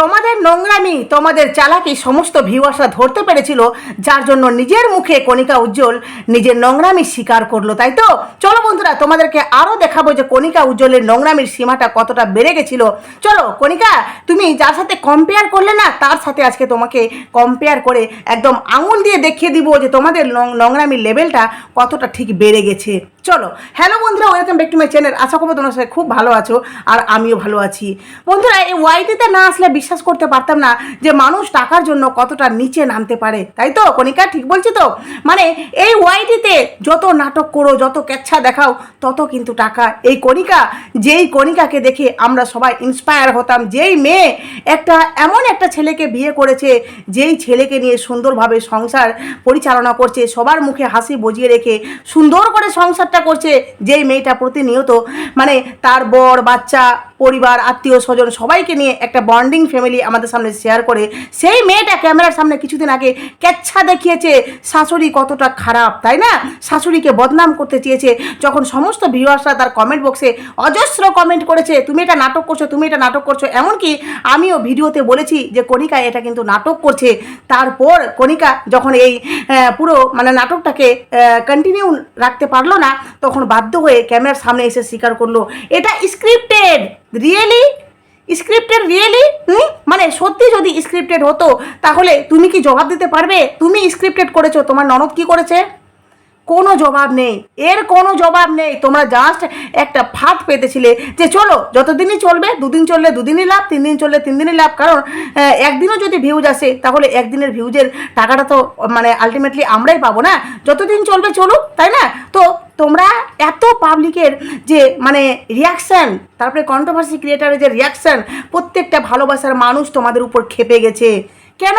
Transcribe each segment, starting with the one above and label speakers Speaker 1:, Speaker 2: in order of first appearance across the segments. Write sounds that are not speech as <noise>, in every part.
Speaker 1: তোমাদের নোংরামি, তোমাদের চালাকি সমস্ত ভিউয়ার্সরা ধরতে পেরেছিল, যার জন্য নিজের মুখে কণিকা উজ্জ্বল নিজের নোংরামি স্বীকার করল, তাই তো? চলো বন্ধুরা, তোমাদেরকে আরও দেখাবো যে কণিকা উজ্জ্বলের নোংরামির সীমাটা কতটা বেড়ে গেছিল। চলো, কণিকা, তুমি যার সাথে কম্পেয়ার করলে না, তার সাথে আজকে তোমাকে কম্পেয়ার করে একদম আঙুল দিয়ে দেখিয়ে দিব যে তোমাদের নোংরামির লেভেলটা কতটা ঠিক বেড়ে গেছে। চলো হ্যালো বন্ধুরা welcome back to my channel আশা করব তোমার সাথে খুব ভালো আছো, আর আমিও ভালো আছি। বন্ধুরা, এই ওয়াইটিতে না আসলে বিশ্বাস করতে পারতাম না যে মানুষ টাকার জন্য কতটা নিচে নামতে পারে। তাই তো, কণিকা? ঠিক বলছি তো? মানে এই ওয়াইটিতে যত নাটক করো, যত কেচ্ছা দেখাও, তত কিন্তু টাকা। এই কণিকা, যেই কণিকাকে দেখে আমরা সবাই ইন্সপায়ার হতাম, যেই মেয়ে একটা এমন একটা ছেলেকে বিয়ে করেছে, যেই ছেলেকে নিয়ে সুন্দরভাবে সংসার পরিচালনা করছে, সবার মুখে হাসি বজিয়ে রেখে সুন্দর করে সংসারটা করছে, যেই মেয়েটা প্রতিনিয়ত মানে তার বর, বাচ্চা, পরিবার আত্মীয় স্বজন সবাইকে নিয়ে একটা বন্ডিং ফ্যামিলি আমাদের সামনে শেয়ার করে, সেই মেয়েটা ক্যামেরার সামনে কিছুদিন আগে কেচ্ছা দেখিয়েছে, শাশুড়ি কতটা খারাপ তাই না? শাশুড়িকে বদনাম করতে চেয়েছে। যখন সমস্ত ভিউয়ার্সরা তার কমেন্ট বক্সে অজস্র কমেন্ট করেছে, তুমি এটা নাটক করছ, তুমি এটা নাটক করছ এমনকি আমিও ভিডিওতে বলেছি যে কণিকা এটা কিন্তু নাটক করছে। তারপর কণিকা যখন এই পুরো মানে নাটকটাকে কন্টিনিউ রাখতে পারল না, তখন বাধ্য হয়ে ক্যামেরার সামনে এসে স্বীকার করল। এটা স্ক্রিপ্টেড রিয়েলি স্ক্রিপ্টেড রিয়েলি মানে সত্যি যদি স্ক্রিপ্টেড হতো, তাহলে তুমি কি জবাব দিতে পারবে? তুমি স্ক্রিপ্টেড করেছ, তোমার ননদ কি করেছে? কোনো জবাব নেই। এর কোনো জবাব নেই। তোমরা জাস্ট একটা ফাঁদ পেতেছিলে যে চলো, যতদিনই চলবে, দুদিন চললে দুদিনই লাভ তিন দিন চললে তিন দিনই লাভ। কারণ একদিনও যদি ভিউজ আসে, তাহলে একদিনের ভিউজের টাকাটা তো মানে আলটিমেটলি আমরাই পাবো না। যতদিন চলবে চলুক, তাই না? তো তোমরা এত পাবলিকের যে মানে রিয়াকশান তারপরে কন্ট্রোভার্সি ক্রিয়েটারের যে রিয়াকশান প্রত্যেকটা ভালোবাসার মানুষ তোমাদের উপর খেপে গেছে। কেন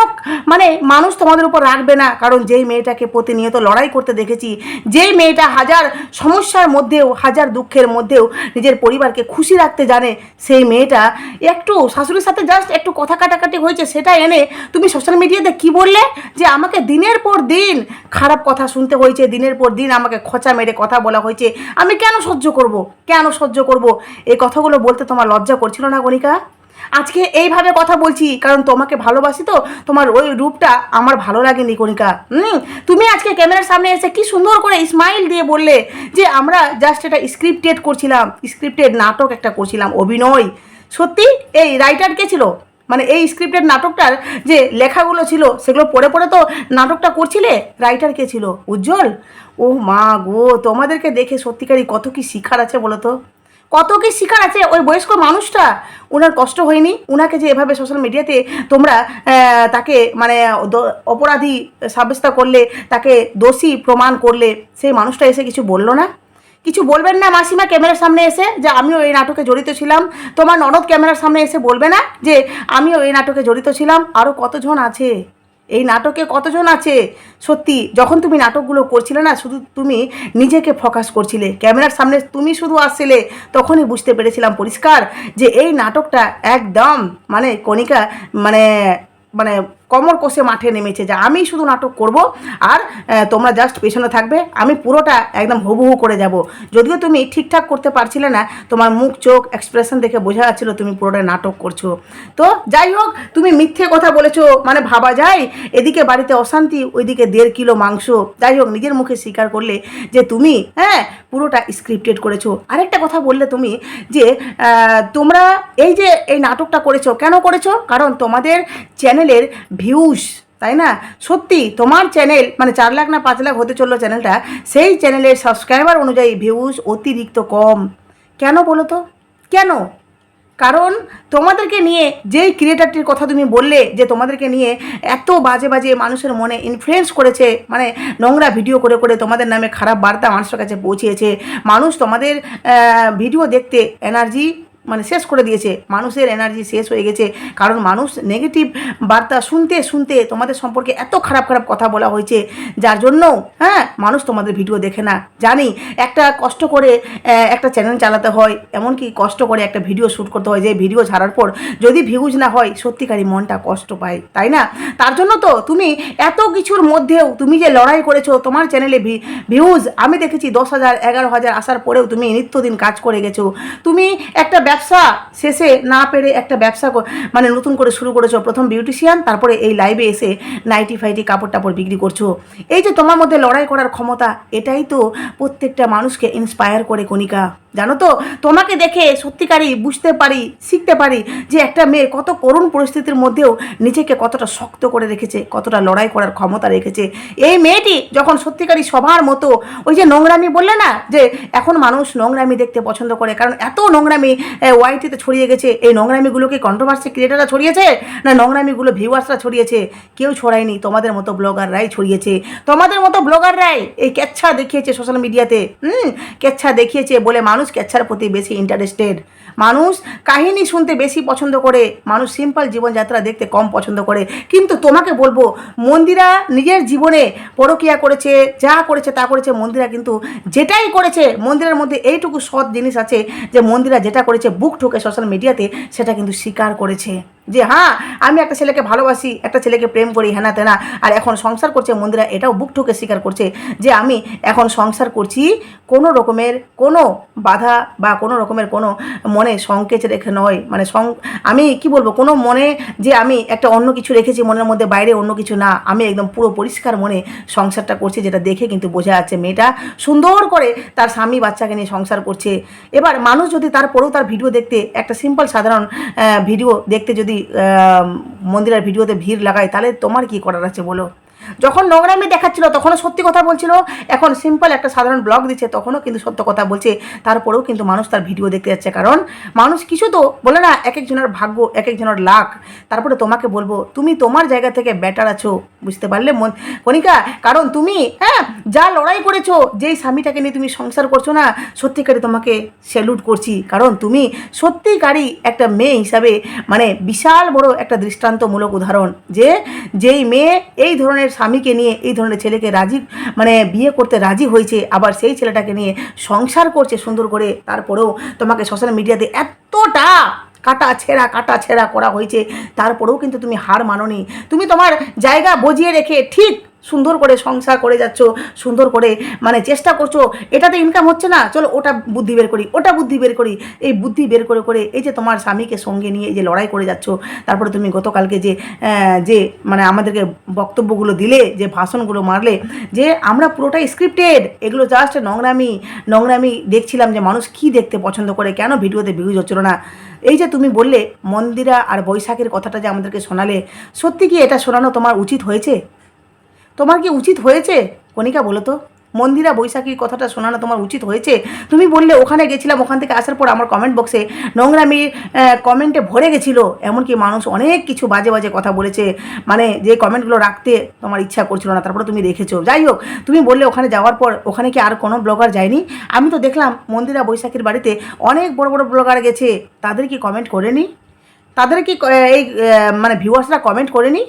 Speaker 1: মানে মানুষ তোমাদের উপর রাখবে না? কারণ যেই মেয়েটাকে প্রতিনিয়ত লড়াই করতে দেখেছি, যেই মেয়েটা হাজার সমস্যার মধ্যেও, হাজার দুঃখের মধ্যেও নিজের পরিবারকে খুশি রাখতে জানে, সেই মেয়েটা একটু শাশুড়ির সাথে জাস্ট একটু কথা কাটাকাটি হয়েছে, সেটা এনে তুমি সোশ্যাল মিডিয়াতে কি বললে? যে আমাকে দিনের পর দিন খারাপ কথা শুনতে হয়েছে, দিনের পর দিন আমাকে খোঁচা মেরে কথা বলা হয়েছে। আমি কেন সহ্য করব? কেন সহ্য করব? এই কথাগুলো বলতে তোমার লজ্জা করছিল না গণিকা আজকে এইভাবে কথা বলছি, কারণ তোমাকে ভালোবাসি তো, তোমার ওই রূপটা আমার ভালো লাগেনি কণিকা। হুম? তুমি আজকে ক্যামেরার সামনে এসে কি সুন্দর করে স্মাইল দিয়ে বললে যে আমরা জাস্ট এটা স্ক্রিপ্টেড করছিলাম স্ক্রিপ্টেড নাটক একটা করছিলাম, অভিনয়। সত্যি? এই রাইটার কে ছিল? মানে এই স্ক্রিপ্টেড নাটকটার যে লেখাগুলো ছিল, সেগুলো পড়ে পড়ে তো নাটকটা করছিলে? রাইটার কে ছিল? উজ্জ্বল? ও মা গো, তোমাদেরকে দেখে সত্যিকারই কত কি শিখার আছে বলো তো? কত কি শিকার আছে ওই বয়স্ক মানুষটা? ওনার কষ্ট হয়নি? ওনাকে যে এভাবে সোশ্যাল মিডিয়াতে তোমরা তাকে মানে অপরাধী সাব্যস্ত করলে, তাকে দোষী প্রমাণ করলে, সেই মানুষটা এসে কিছু বলল না? কিছু বলবেন না মাসিমা ক্যামেরার সামনে এসে? যে আমিও এই নাটকে জড়িত ছিলাম। তোমার ননদ ক্যামেরার সামনে এসে বলবে না যে, আমিও এই নাটকে জড়িত ছিলাম? আরও কতজন আছে? এই নাটকে কতজন আছে? সত্যি, যখন তুমি নাটকগুলো করছিলে না, শুধু তুমি নিজেকে ফোকাস করছিলে। ক্যামেরার সামনে তুমি শুধু আসছিলে, তখনই বুঝতে পেরেছিলাম পরিষ্কার যে এই নাটকটা একদম মানে কণিকা মানে মানে কমর কষে মাঠে নেমেছে যে আমি শুধু নাটক করব আর তোমরা জাস্ট পেছনে থাকবে, আমি পুরোটা একদম হুবহু করে যাব। যদিও তুমি ঠিকঠাক করতে পারছিলে না, তোমার মুখ চোখ এক্সপ্রেশন দেখে বোঝা যাচ্ছিল তুমি পুরোটা নাটক করছ। তো যাই হোক, তুমি মিথ্যে কথা বলেছ মানে ভাবা যায়, এদিকে বাড়িতে অশান্তি, ওইদিকে দেড় কিলো মাংস। যাই হোক, নিজের মুখে স্বীকার করলে যে তুমি হ্যাঁ পুরোটা স্ক্রিপ্টেড করেছ। আরেকটা কথা বললে তুমি যে তোমরা এই যে এই নাটকটা করেছ, কেন করেছ? কারণ তোমাদের চ্যানেলের ভিউস, তাই না? সত্যি, তোমার চ্যানেল মানে চার লাখ না পাঁচ লাখ হতে চলল চ্যানেলটা সেই চ্যানেলের সাবস্ক্রাইবার অনুযায়ী ভিউস অতিরিক্ত কম। কেন বলো তো? কেন? কারণ তোমাদেরকে নিয়ে যেই ক্রিয়েটারটির কথা তুমি বললে, যে তোমাদেরকে নিয়ে এত বাজে বাজে মানুষের মনে ইনফ্লুয়েন্স করেছে মানে নোংরা ভিডিও করে করে তোমাদের নামে খারাপ বার্তা মানুষের কাছে পৌঁছিয়েছে মানুষ তোমাদের ভিডিও দেখতে এনার্জি মানে শেষ করে দিয়েছে। মানুষের এনার্জি শেষ হয়ে গেছে। কারণ মানুষ নেগেটিভ বার্তা শুনতে শুনতে তোমাদের সম্পর্কে এত খারাপ খারাপ কথা বলা হয়েছে। যার জন্য হ্যাঁ মানুষ তোমাদের ভিডিও দেখে না। জানি, একটা কষ্ট করে একটা চ্যানেল চালাতে হয়। এমনকি কষ্ট করে একটা ভিডিও শ্যুট করতে হয়। যে ভিডিও ছাড়ার পর যদি ভিউজ না হয়, সত্যিকারই মনটা কষ্ট পায়। তাই না? তার জন্য তো তুমি এত কিছুর মধ্যেও তুমি যে লড়াই করেছ, তোমার চ্যানেলে ভিউজ আমি দেখেছি দশ হাজার, এগারো হাজার, আসার পরেও তুমি নিত্যদিন কাজ করে গেছো। তুমি একটা ব্যবসা শেষে না পেরে একটা ব্যবসা মানে নতুন করে শুরু করেছ, প্রথম বিউটিশিয়ান তারপরে এই লাইভে এসে নাইটি ফাইটি কাপড় টাপড় বিক্রি করছ। এই যে তোমার মধ্যে লড়াই করার ক্ষমতা, এটাই তো প্রত্যেকটা মানুষকে ইন্সপায়ার করে কণিকা। জানো তো, তোমাকে দেখে সত্যিকারই বুঝতে পারি, শিখতে পারি যে একটা মেয়ে কত করুণ পরিস্থিতির মধ্যেও নিজেকে কতটা শক্ত করে রেখেছে, কতটা লড়াই করার ক্ষমতা রেখেছে। এই মেয়েটি যখন সত্যিকারই সবার মতো, ওই যে নোংরামি বললে না, যে এখন মানুষ নোংরামি দেখতে পছন্দ করে, কারণ এত নোংরামি ওয়াইটিতে ছড়িয়ে গেছে, এই নোংরামিগুলোকে কন্ট্রোভার্সি ক্রিয়েটাররা ছড়িয়েছে, না নোংরামিগুলো ভিউয়ার্সরা ছড়িয়েছে? কেউ ছড়ায়নি, তোমাদের মতো ব্লগাররাই ছড়িয়েছে। তোমাদের মতো ব্লগাররাই এই কেচ্ছা দেখিয়েছে সোশ্যাল মিডিয়াতে হুম, কেচ্ছা দেখিয়েছে বলে মানুষ কেচ্ছার প্রতি বেশি ইন্টারেস্টেড মানুষ কাহিনী শুনতে বেশি পছন্দ করে। মানুষ সিম্পল জীবনযাত্রা দেখতে কম পছন্দ করে। কিন্তু তোমাকে বলব, মন্দিরা নিজের জীবনে পরকিয়া করেছে, যা করেছে তা করেছে। মন্দিরা কিন্তু যেটাই করেছে, মন্দিরের মধ্যে এইটুকু সৎ জিনিস আছে যে মন্দিরা যেটা করেছে, বুক ঠোকে সোশ্যাল মিডিয়াতে সেটা কিন্তু স্বীকার করেছে। যে হ্যাঁ আমি একটা ছেলেকে ভালোবাসি, একটা ছেলেকে প্রেম করি, হেনা তেনা, আর এখন সংসার করছে মন্দিরা, এটাও বুক ঠুকে স্বীকার করছে যে আমি এখন সংসার করছি কোনো রকমের কোনো বাধা বা কোনো রকমের কোনো মনে সংকেচ রেখে নয়। মানে সং, আমি কি বলব, কোনো মনে যে আমি একটা অন্য কিছু রেখেছি মনের মধ্যে, বাইরে অন্য কিছু না, আমি একদম পুরো পরিষ্কার মনে সংসারটা করছি, যেটা দেখে কিন্তু বোঝা যাচ্ছে মেয়েটা সুন্দর করে তার স্বামী বাচ্চাকে নিয়ে সংসার করছে। এবার মানুষ যদি তারপরেও তার ভিডিও দেখতে, একটা সিম্পল সাধারণ ভিডিও দেখতে যদি মন্দিরের ভিডিওতে ভিড় লাগায় তাহলে তোমার কি করার আছে বলো? যখন নোংরামি দেখাচ্ছিল, তখনও সত্যি কথা বলছিল। এখন সিম্পল একটা সাধারণ ব্লগ দিচ্ছে, তখনও কিন্তু সত্য কথা বলছে। তারপরেও কিন্তু মানুষ তার ভিডিও দেখতে যাচ্ছে, কারণ মানুষ কিছু তো বলে না, এক একজনের ভাগ্য, এক একজনের লাখ তারপরে তোমাকে বলব, তুমি তোমার জায়গা থেকে ব্যাটার আছো, বুঝতে পারলে মন, কণিকা, কারণ তুমি হ্যাঁ যা লড়াই করেছ, যেই স্বামীটাকে নিয়ে তুমি সংসার করছ না, সত্যিকারে তোমাকে স্যালুট করছি। কারণ তুমি সত্যিকারই একটা মেয়ে হিসাবে মানে বিশাল বড় একটা দৃষ্টান্তমূলক উদাহরণ। যে, যেই মেয়ে এই ধরনের স্বামীকে নিয়ে এই ধরনের ছেলেকে রাজি মানে বিয়ে করতে রাজি হয়েছে, আবার সেই ছেলেটাকে নিয়ে সংসার করছে সুন্দর করে, তারপরেও তোমাকে সোশ্যাল মিডিয়াতে এতটা কাটা ছেঁড়া কাটা ছেঁড়া করা হয়েছে, তারপরেও কিন্তু তুমি হার মাননি। তুমি তোমার জায়গা বজিয়ে রেখে ঠিক সুন্দর করে সংসার করে যাচ্ছ, সুন্দর করে মানে চেষ্টা করছ, এটাতে ইনকাম হচ্ছে না, চলো ওটা বুদ্ধি বের করি, ওটা বুদ্ধি বের করি। এই বুদ্ধি বের করে করে এই যে তোমার স্বামীকে সঙ্গে নিয়ে এই যে লড়াই করে যাচ্ছ, তারপরে তুমি গতকালকে যে যে মানে আমাদেরকে বক্তব্যগুলো দিলে, যে ভাষণগুলো মারলে, যে আমরা পুরোটাই স্ক্রিপ্টেড এগুলো জাস্ট নোংরামি নোংরামি দেখছিলাম যে মানুষ কি দেখতে পছন্দ করে, কেন ভিডিওতে ভিউজ হচ্ছিল না। এই যে তুমি বললে মন্দিরা আর বৈশাখের কথাটা যে আমাদেরকে শোনালে, সত্যি কি এটা শোনানো তোমার উচিত হয়েছে? তোমার কি উচিত হয়েছে? কণিকা, বলো তো। মন্দিরা বৈশাখীর কথাটা শোনানো তোমার উচিত হয়েছে? তুমি বললে ওখানে গেছিলাম, ওখান থেকে আসার পর আমার কমেন্ট বক্সে নোংরামির কমেন্টে ভরে গেছিল। এমনকি মানুষ অনেক কিছু বাজে বাজে কথা বলেছে। মানে যে কমেন্টগুলো রাখতে তোমার ইচ্ছা করছিল না, তারপরে তুমি রেখেছো যাই হোক, তুমি বললে ওখানে যাওয়ার পর ওখানে কি আর কোনো ব্লগার যায়নি? আমি তো দেখলাম মন্দিরা বৈশাখীর বাড়িতে অনেক বড় বড় ব্লগার গেছে। তাদের কি কমেন্ট করেনি? তাদের কি এই মানে ভিউয়ার্সরা কমেন্ট করেনি?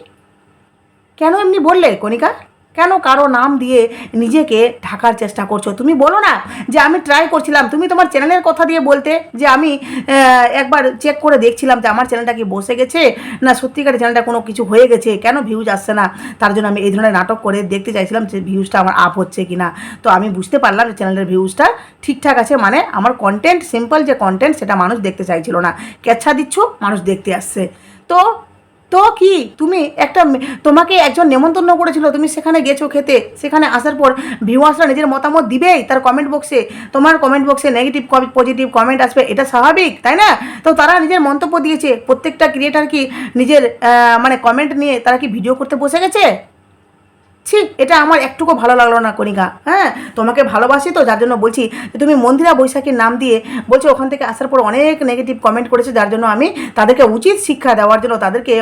Speaker 1: কেন এমনি বললে কণিকা? কেন কারও নাম দিয়ে নিজেকে ঢাকার চেষ্টা করছ? তুমি বলো না যে আমি ট্রাই করছিলাম। তুমি তোমার চ্যানেলের কথা দিয়ে বলতে যে আমি একবার চেক করে দেখছিলাম যে আমার চ্যানেলটা কি বসে গেছে না সত্যিকারের চ্যানেলটা কোনো কিছু হয়ে গেছে, কেন ভিউজ আসছে না? তার জন্য আমি এই ধরনের নাটক করে দেখতে চাইছিলাম যে ভিউজটা আমার আপ হচ্ছে কি না তো আমি বুঝতে পারলাম যে চ্যানেলের ভিউজটা ঠিকঠাক আছে মানে আমার কন্টেন্ট সিম্পল যে কন্টেন্ট সেটা মানুষ দেখতে চাইছিল না। ক্যাচ্ছা দিচ্ছ, মানুষ দেখতে আসছে। তো তো কি? তুমি একটা তোমাকে একজন নেমন্তন্ন করেছিল, তুমি সেখানে গেছো খেতে। সেখানে আসার পর ভিউয়ার্সরা নিজের মতামত দিবেই তার কমেন্ট বক্সে তোমার কমেন্ট বক্সে নেগেটিভ পজিটিভ কমেন্ট আসবে, এটা স্বাভাবিক, তাই না? তো তারা নিজের মন্তব্য দিয়েছে, প্রত্যেকটা ক্রিয়েটার কি নিজের মানে কমেন্ট নিয়ে তারা কি ভিডিও করতে বসে গেছে? ছি, এটা আমার একটুকু ভালো লাগল না, কণিকা। হ্যাঁ তোমাকে ভালোবাসি তো, যার জন্য বলছি যে তুমি মন্দিরা বৈশাখীর নাম দিয়ে বলছো, ওখান থেকে আসার পর অনেক নেগেটিভ কমেন্ট করেছে, যার জন্য আমি তাদেরকে উচিত শিক্ষা দেওয়ার জন্য তাদেরকে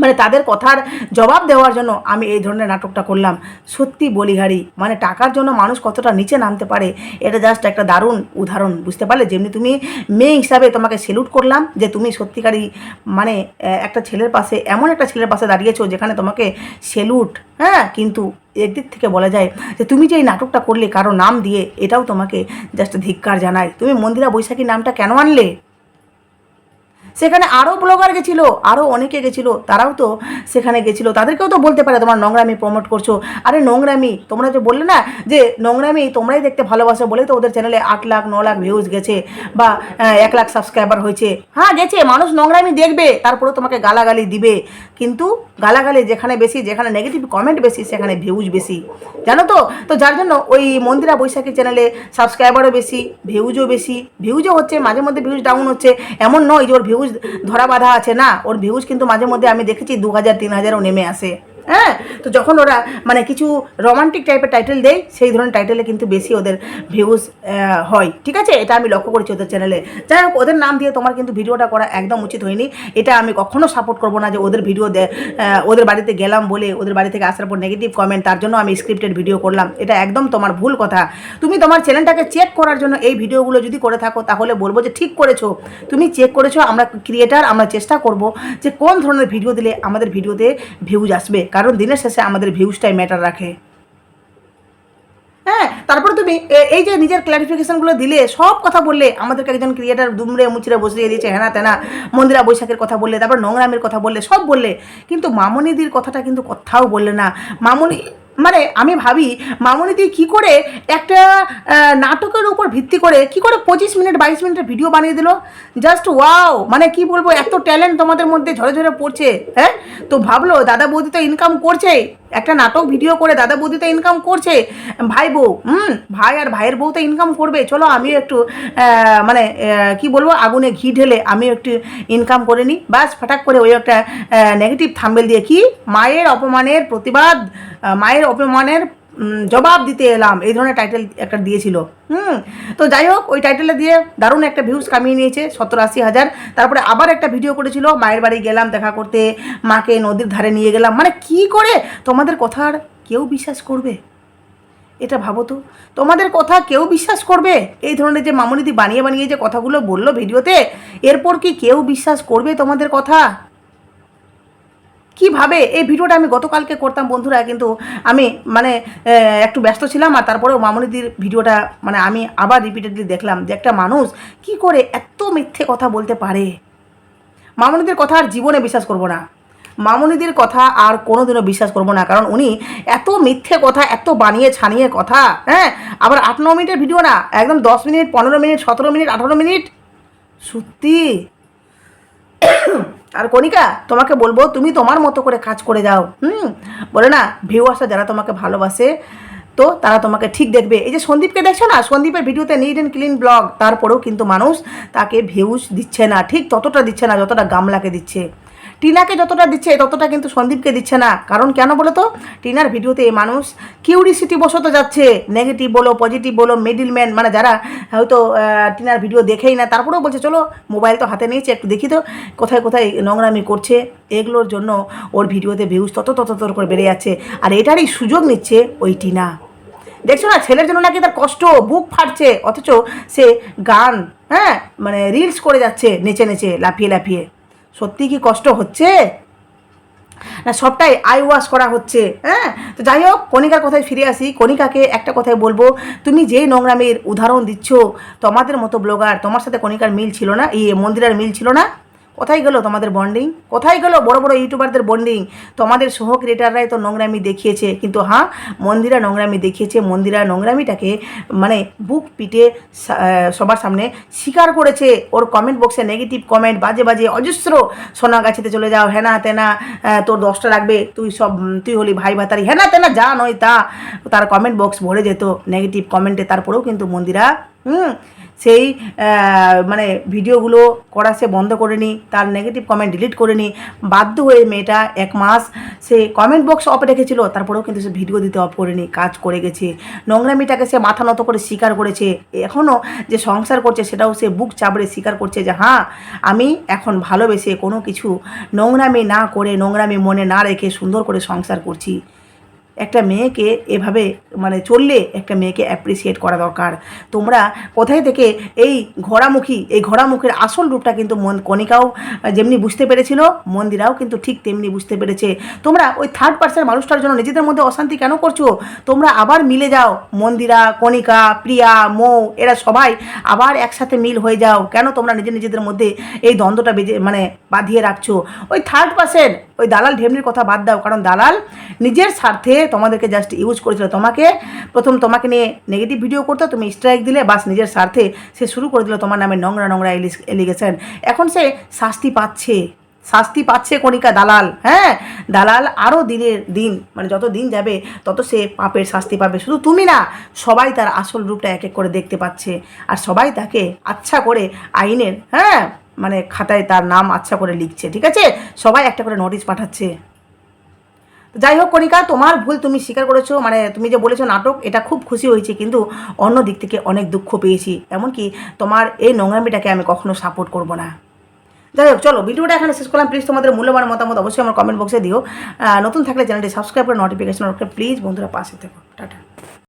Speaker 1: মানে তাদের কথার জবাব দেওয়ার জন্য আমি এই ধরনের নাটকটা করলাম। সত্যি বলিহারি মানে টাকার জন্য মানুষ কতটা নিচে নামতে পারে, এটা জাস্ট একটা দারুণ উদাহরণ, বুঝতে পারলে? যেমনি তুমি মেয়ে হিসাবে তোমাকে সেলুট করলাম যে তুমি সত্যিকারই মানে একটা ছেলের পাশে, এমন একটা ছেলের পাশে দাঁড়িয়েছো যেখানে তোমাকে সেলুট হ্যাঁ? কিন্তু একদিক থেকে বলা যায় যে তুমি যে এই নাটকটা করলে কারও নাম দিয়ে, এটাও তোমাকে জাস্ট ধিক্কার জানায়। তুমি মন্দিরা বৈশাখী নামটা কেন আনলে? সেখানে আরও ব্লগার গেছিল আরও অনেকে গেছিল, তারাও তো সেখানে গেছিল। তাদেরকেও তো বলতে পারে, তোমার নোংরামি প্রমোট করছ। আরে নোংরামি, তোমরা যে বললে না যে নোংরামি তোমরাই দেখতে ভালোবাসো বলে তো ওদের চ্যানেলে আট লাখ, ন লাখ ভিউজ গেছে বা এক লাখ সাবস্ক্রাইবার হয়েছে। হ্যাঁ গেছে, মানুষ নোংরামি দেখবে তারপরে তোমাকে গালাগালি দিবে। কিন্তু গালাগালি যেখানে বেশি, যেখানে নেগেটিভ কমেন্ট বেশি, সেখানে ভিউজ বেশি। জানো তো? তো যার জন্য ওই মন্দিরা বৈশাখী চ্যানেলে সাবস্ক্রাইবারও বেশি ভিউজও বেশি। ভিউজও হচ্ছে, মাঝে মধ্যে ভিউজ ডাউন হচ্ছে। এমন নয় যে ওর ভিউজ ধরা বাঁধা আছে না? ওর ভিউজ কিন্তু মাঝে মধ্যে আমি দেখেছি দু হাজার, তিন হাজারও নেমে আসে। হ্যাঁ তো যখন ওরা মানে কিছু রোমান্টিক টাইপের টাইটেল দেয়, সেই ধরনের টাইটেলে কিন্তু বেশি ওদের ভিউজ হয়। ঠিক আছে? এটা আমি লক্ষ্য করেছি ওদের চ্যানেলে যাই হোক, ওদের নাম দিয়ে তোমার কিন্তু ভিডিওটা করা একদম উচিত হয়নি। এটা আমি কখনো সাপোর্ট করব না যে ওদের ভিডিও ওদের বাড়িতে গেলাম বলে ওদের বাড়ি থেকে আসার পর নেগেটিভ কমেন্ট তার জন্য আমি স্ক্রিপ্টেড ভিডিও করলাম। এটা একদম তোমার ভুল কথা। তুমি তোমার চ্যানেলটাকে চেক করার জন্য এই ভিডিওগুলো যদি করে থাকো, তাহলে বলব যে ঠিক করেছ। তুমি চেক করেছ, আমরা ক্রিয়েটার আমরা চেষ্টা করব যে কোন ধরনের ভিডিও দিলে আমাদের ভিডিওতে ভিউজ আসবে। কারণ দিনের শেষে আমাদের ভিউজটাই ম্যাটার রাখে। হ্যাঁ তারপরে তুমি এই যে নিজের ক্লারিফিকেশনগুলো দিলে, সব কথা বললে, আমাদেরকে একজন ক্রিয়েটার দুমড়ে মুচড়ে বসিয়ে দিয়েছে হ্যানা তেনা, মন্দিরা বৈশাখের কথা বললে, তারপর নোংরামের কথা বললে, সব বললে। কিন্তু মামনিদির কথাটা কিন্তু কোথাও বললে না। মামনি মানে আমি ভাবি মামনিদি কি করে একটা নাটকের উপর ভিত্তি করে কি করে পঁচিশ মিনিট, বাইশ মিনিটের ভিডিও বানিয়ে দিল? জাস্ট ওয়াও মানে কি বলব, এত ট্যালেন্ট তোমাদের মধ্যে ঝরে ঝরে পড়ছে হ্যাঁ? তো ভাবলো, দাদা বৌদি তো ইনকাম করছে একটা নাটক ভিডিও করে দাদা বৌদি তো ইনকাম করছে, ভাই বউ, হুম, ভাই আর ভাইয়ের বউ তো ইনকাম করবে, চলো আমিও একটু মানে কি বলব, আগুনে ঘি ঢেলে আমিও একটু ইনকাম করে নিই। বাস ফাটাক করে ওই একটা নেগেটিভ থাম্বেল দিয়ে কি? মায়ের অপমানের প্রতিবাদ মায়ের অপমানের জবাব দিতে এলাম। এই ধরনের টাইটেল একটা দিয়েছিল। হুম, তো যাই হোক, ওই টাইটেলটা দিয়ে দারুণ একটা ভিউজ কামিয়ে নিয়েছে, সত্তর আশি হাজার। তারপরে আবার একটা ভিডিও করেছিল, মায়ের বাড়ি গেলাম দেখা করতে, মাকে নদীর ধারে নিয়ে গেলাম। মানে কি করে? তোমাদের কথার কেউ বিশ্বাস করবে? এটা ভাবো তো। তোমাদের কথা কেউ বিশ্বাস করবে? এই ধরনের যে মামুনিদি বানিয়ে বানিয়ে যে কথাগুলো বলল ভিডিওতে এরপর কি কেউ বিশ্বাস করবে তোমাদের কথা? কীভাবে? এই ভিডিওটা আমি গতকালকে করতাম বন্ধুরা, কিন্তু আমি মানে একটু ব্যস্ত ছিলাম আর তারপরেও মামনিদির ভিডিওটা মানে আমি আবার রিপিটেডলি দেখলাম যে একটা মানুষ কি করে এত মিথ্যে কথা বলতে পারে? মামনিদের কথা আর জীবনে বিশ্বাস করব না। মামনিদির কথা আর কোনোদিনও বিশ্বাস করব না, কারণ উনি এত মিথ্যে কথা, এত বানিয়ে ছানিয়ে কথা হ্যাঁ? আবার আট, ন মিনিটের ভিডিও না, একদম দশ মিনিট, পনেরো মিনিট, সতেরো মিনিট, আঠারো মিনিট? সত্যি? <coughs> আর কণিকা, তোমাকে বলব, তুমি তোমার মতো করে কাজ করে যাও। হুম? বলে না ভিউয়ার্সরা যারা তোমাকে ভালোবাসে, তো তারা তোমাকে ঠিক দেখবে। এই যে সন্দীপকে দেখছ না? সন্দীপের ভিডিওতে নিট অ্যান্ড ক্লিন ব্লগ তারপরেও কিন্তু মানুষ তাকে ভিউজ দিচ্ছে না। ঠিক ততটা দিচ্ছে না যতটা গামলাকে দিচ্ছে। টিনাকে যতটা দিচ্ছে, ততটা কিন্তু সন্দীপকে দিচ্ছে না। কারণ কেন বলো তো টিনার ভিডিওতে মানুষ কিউরিসিটি বশত যাচ্ছে। নেগেটিভ বলো পজিটিভ বলো মিডিলম্যান মানে যারা হয়তো টিনার ভিডিও দেখেই না, তারপরেও বলছে, চলো মোবাইল তো হাতে নিয়েছে, একটু দেখি তো, কোথায় কোথায় নোংরামি করছে। এগুলোর জন্য ওর ভিডিওতে ভিউজ তত তত তত করে বেড়ে যাচ্ছে। আর এটারই সুযোগ নিচ্ছে ওই টিনা। দেখছ না, ছেলের জন্য নাকি তার কষ্ট, বুক ফাটছে, অথচ সে গান হ্যাঁ মানে রিলস করে যাচ্ছে, নেচে নেচে, লাফিয়ে লাফিয়ে। সত্যি কি কষ্ট হচ্ছে? না, সবটাই আই ওয়াশ করা হচ্ছে হ্যাঁ? তো যাই হোক, কণিকার কথায় ফিরে আসি। কণিকাকে একটা কথায় বলব, তুমি যেই নোংরামের উদাহরণ দিচ্ছ, তোমাদের মতো ব্লগার তোমার সাথে কণিকার মিল ছিল না, এই মন্দিরের মিল ছিল না? কোথায় গেলো তোমাদের বন্ডিং কোথায় গেলো বড় বড় ইউটিউবারদের বন্ডিং তোমাদের সহ ক্রিয়েটাররাই তো নোংরামি দেখিয়েছে। কিন্তু হ্যাঁ মন্দিরা নোংরামি দেখিয়েছে। মন্দিরা নোংরামিটাকে মানে বুক পিটে সবার সামনে স্বীকার করেছে। ওর কমেন্ট বক্সে নেগেটিভ কমেন্ট বাজে বাজে, অজস্র সোনা গাছিতে চলে যাও। হেনা তেনা তোর দশটা লাগবে তুই সব, তুই হলি ভাই ভাতারি। হেনা তেনা, যা নয় তা। তার কমেন্ট বক্স ভরে যেত। নেগেটিভ কমেন্টে তারপরেও কিন্তু মন্দিরা, হুম সেই মানে ভিডিওগুলো করা সে বন্ধ করেনি, তার নেগেটিভ কমেন্ট ডিলিট করেনি। বাধ্য হয়ে মেয়েটা এক মাস সে কমেন্ট বক্স অফ রেখেছিল, তারপরেও কিন্তু সে ভিডিও দিতে অফ করেনি, কাজ করে গেছে। নোংরামিটাকে সে মাথা নত করে স্বীকার করেছে। এখনও যে সংসার করছে সেটাও সে বুক চাপড়ে স্বীকার করছে যে হ্যাঁ আমি এখন ভালোবেসে কোনো কিছু নোংরামি না করে, নোংরামি মনে না রেখে সুন্দর করে সংসার করছি। একটা মেয়েকে এভাবে মানে চললে একটা মেয়েকে অ্যাপ্রিসিয়েট করা দরকার। তোমরা কোথায় থেকে এই ঘোড়ামুখী, এই ঘোড়ামুখীর আসল রূপটা কিন্তু মন কণিকাও যেমনি বুঝতে পেরেছিল, মন্দিরাও কিন্তু ঠিক তেমনি বুঝতে পেরেছে। তোমরা ওই থার্ড পার্সেন্ট মানুষটার জন্য নিজেদের মধ্যে অশান্তি কেন করছ? তোমরা আবার মিলে যাও, মন্দিরা, কণিকা, প্রিয়া, মৌ, এরা সবাই আবার একসাথে মিল হয়ে যাও। কেন তোমরা নিজে নিজেদের মধ্যে এই দ্বন্দ্বটা বেজে মানে বাঁধিয়ে রাখছো? ওই থার্ড পার্সেন্ট ওই দালাল ঢেমনির কথা বাদ দাও, কারণ দালাল নিজের স্বার্থে তোমাদেরকে জাস্ট ইউজ করেছিল। তোমাকে প্রথম তোমাকে নিয়ে নেগেটিভ ভিডিও করতো, তুমি স্ট্রাইক দিলে, বাস নিজের স্বার্থে সে শুরু করে দিল তোমার নামে নোংরা নোংরা এলিগেশন এখন সে শাস্তি পাচ্ছে শাস্তি পাচ্ছে কণিকা দালাল হ্যাঁ? দালাল আরও দিনের দিন মানে যত দিন যাবে, তত সে পাপের শাস্তি পাবে। শুধু তুমি না, সবাই তার আসল রূপটা এক এক করে দেখতে পাচ্ছে। আর সবাই তাকে আচ্ছা করে আইনের হ্যাঁ? মানে খাতায় তার নাম আচ্ছা করে লিখছে, ঠিক আছে? সবাই একটা করে নোটিশ পাঠাচ্ছে। যাই হোক, কণিকা, তোমার ভুল তুমি স্বীকার করেছ মানে তুমি যে বলেছ নাটক, এটা খুব খুশি হয়েছে, কিন্তু অন্য দিক থেকে অনেক দুঃখ পেয়েছি। এমনকি তোমার এই নোংরামিটাকে আমি কখনো সাপোর্ট করব না। যাই হোক, চলো, ভিডিওটা এখানে শেষ করলাম। প্লিজ তোমাদের মূল্যবান মতামত অবশ্যই আমার কমেন্ট বক্সে দিও। নতুন থাকলে চ্যানেলটি সাবস্ক্রাইব করে নোটিফিকেশন প্লিজ বন্ধুরা পাশে থেকো। টাটা।